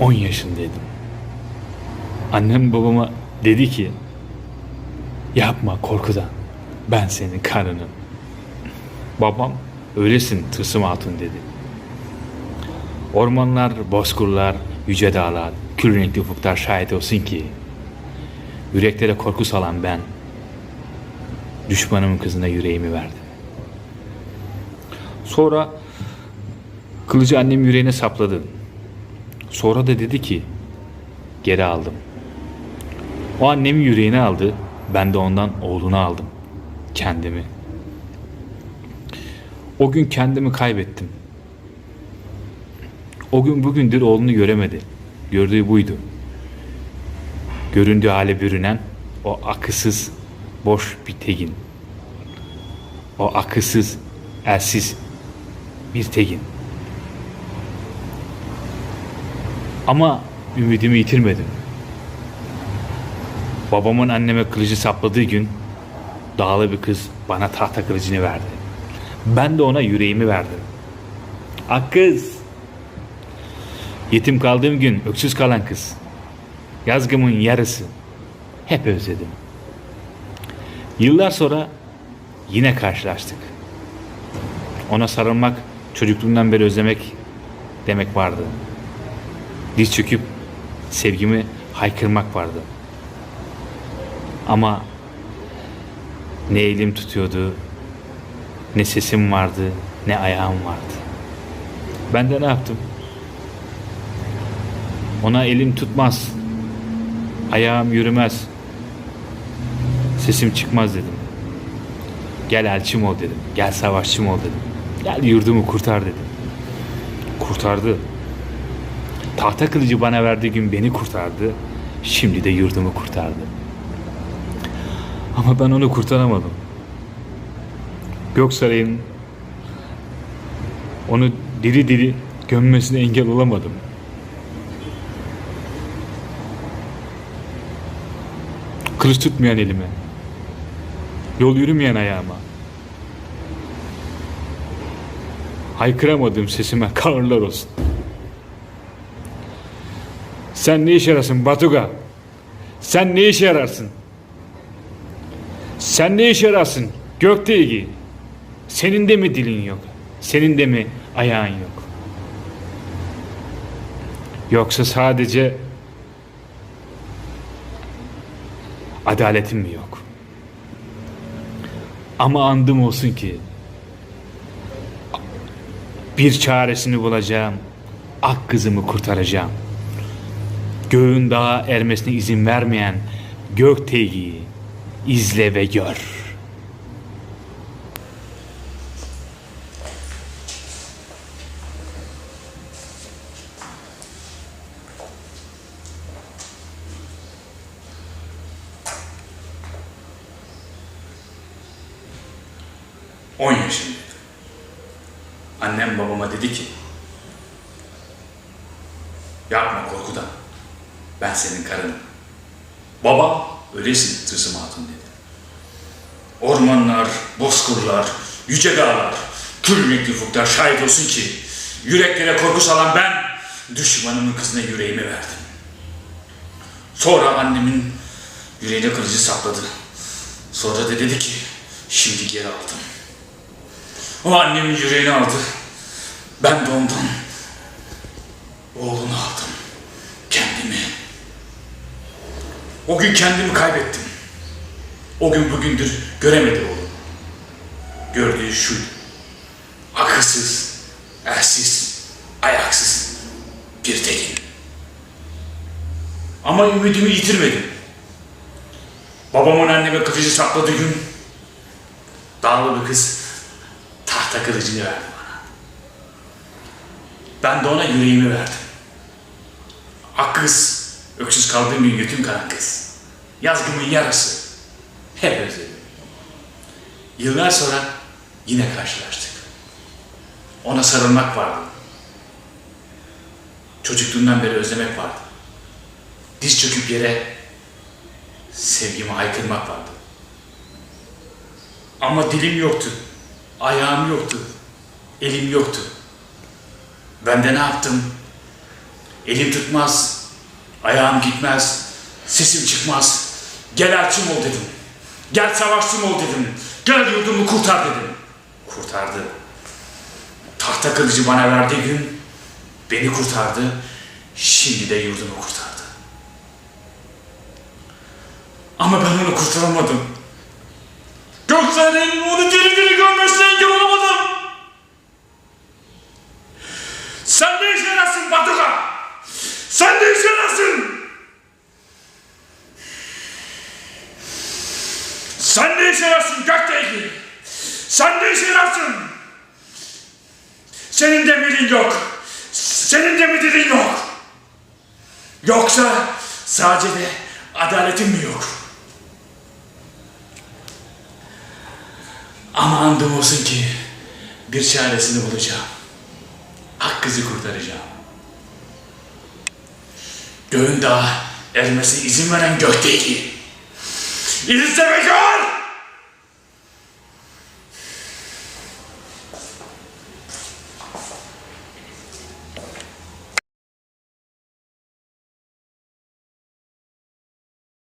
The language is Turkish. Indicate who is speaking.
Speaker 1: 10 yaşındaydım. Annem babama dedi ki yapma korkudan ben senin karınım. Babam öylesin Tılsım Hatun dedi. Ormanlar, bozkurlar, yüce dağlar, kül renkli ufuklar şahit olsun ki yüreklere korku salan ben düşmanımın kızına yüreğimi verdim. Sonra kılıcı annem yüreğine sapladı. Sonra da dedi ki geri aldım. O annemin yüreğini aldı. Ben de ondan oğlunu aldım. Kendimi. O gün kendimi kaybettim. O gün bugündür oğlunu göremedi. Gördüğü buydu. Göründüğü hale bürünen o akısız, boş bir tegin. O akısız, elsiz bir tegin. Ama ümidimi yitirmedim. Babamın anneme kılıcı sapladığı gün dağlı bir kız bana tahta kılıcını verdi. Ben de ona yüreğimi verdim. Ak kız. Yetim kaldığım gün öksüz kalan kız. Yazgımın yarısı. Hep özledim. Yıllar sonra yine karşılaştık. Ona sarılmak, çocukluğumdan beri özlemek demek vardı. Diz çöküp sevgimi haykırmak vardı. Ama ne elim tutuyordu, ne sesim vardı, ne ayağım vardı. Ben de ne yaptım? Ona elim tutmaz, ayağım yürümez, sesim çıkmaz dedim. Gel elçim ol dedim, gel savaşçım ol dedim. Gel yurdumu kurtar dedim. Kurtardı. Tahta kılıcı bana verdiği gün beni kurtardı. Şimdi de yurdumu kurtardı. Ama ben onu kurtaramadım. Göksaray'ın onu diri diri gömmesine engel olamadım. Kılıç tutmayan elime. Yol yürümeyen ayağıma. Haykıramadığım sesime kahırlar olsun. Sen ne işe yarasın Batuga? Sen ne işe yararsın? Sen ne işe yararsın Gökteği? Senin de mi dilin yok? Senin de mi ayağın yok? Yoksa sadece adaletin mi yok? Ama andım olsun ki bir çaresini bulacağım. Ak kızımı kurtaracağım. Göğün dağa ermesine izin vermeyen gökteği izle ve gör. On. Annem babama dedi ki Yapma korkudan. Ben senin karınım. Baba öylesin Tılsım Hatun dedi. Ormanlar, bozkurlar, yüce dağlar, kül renkli ufuklar şahit olsun ki yüreklere korku salan ben düşmanımın kızına yüreğimi verdim. Sonra annemin yüreğine kılıcı sapladı. Sonra da dedi ki şimdi geri aldım. O annemin yüreğini aldı. Ben de ondan oğlunu aldım. Kendimi. O gün kendimi kaybettim. O gün bugündür göremedi oğlum. Gördüğü şu akılsız, elsiz, ayaksız bir tekin. Ama ümidimi yitirmedim. Babamın anneme kılıcı sapladığı gün dağlı bir kız tahta kılıcını verdi bana. Ben de ona yüreğimi verdim. Ak kız, öksüz kaldığım gün götüm kalan kız. Yazgımın yarısı. Hep özledim. Yıllar sonra yine karşılaştık. Ona sarılmak vardı. Çocukluğundan beri özlemek vardı. Diz çöküp yere sevgimi haykırmak vardı. Ama dilim yoktu. Ayağım yoktu. Elim yoktu. Ben de ne yaptım?
Speaker 2: Elim tutmaz, ayağım gitmez, sesim çıkmaz. Gel elçim ol dedim. Gel savaşçım ol dedim. Gel yurdumu kurtar dedim. Kurtardı. Tahta kılıcı bana verdiği gün beni kurtardı. Şimdi de yurdumu kurtardı. Ama ben onu kurtaramadım. Göksel'in onu diri diri görmesine engel olamadım. Sen de işe yarasın Batuka. Sen de işe yarasın. Sen de işe yarasın Gökdeki. Sen de işe. Senin de bilin yok. Senin de mi dilin yok? Yoksa sadece de adaletin mi yok? Ama andım olsun ki bir çaresini bulacağım. Hak kızı kurtaracağım. Göğün dağı erimesi izin veren gökteki. İzin us.